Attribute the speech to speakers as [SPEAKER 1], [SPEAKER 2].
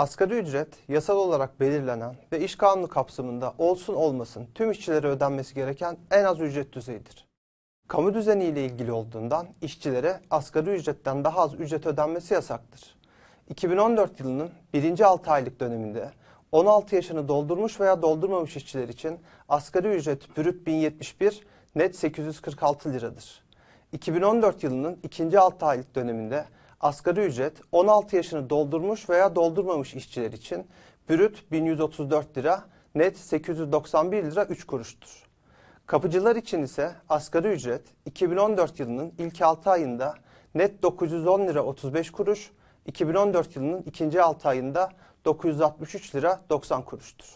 [SPEAKER 1] Asgari ücret yasal olarak belirlenen ve iş kanunu kapsamında olsun olmasın tüm işçilere ödenmesi gereken en az ücret düzeyidir. Kamu düzeni ile ilgili olduğundan işçilere asgari ücretten daha az ücret ödenmesi yasaktır. 2014 yılının birinci 6 aylık döneminde 16 yaşını doldurmuş veya doldurmamış işçiler için asgari ücret brüt 1071, net 846 liradır. 2014 yılının ikinci 6 aylık döneminde asgari ücret 16 yaşını doldurmuş veya doldurmamış işçiler için brüt 1134 lira, net 891 lira 3 kuruştur. Kapıcılar için ise asgari ücret 2014 yılının ilk 6 ayında net 910 lira 35 kuruş, 2014 yılının ikinci 6 ayında 963 lira 90 kuruştur.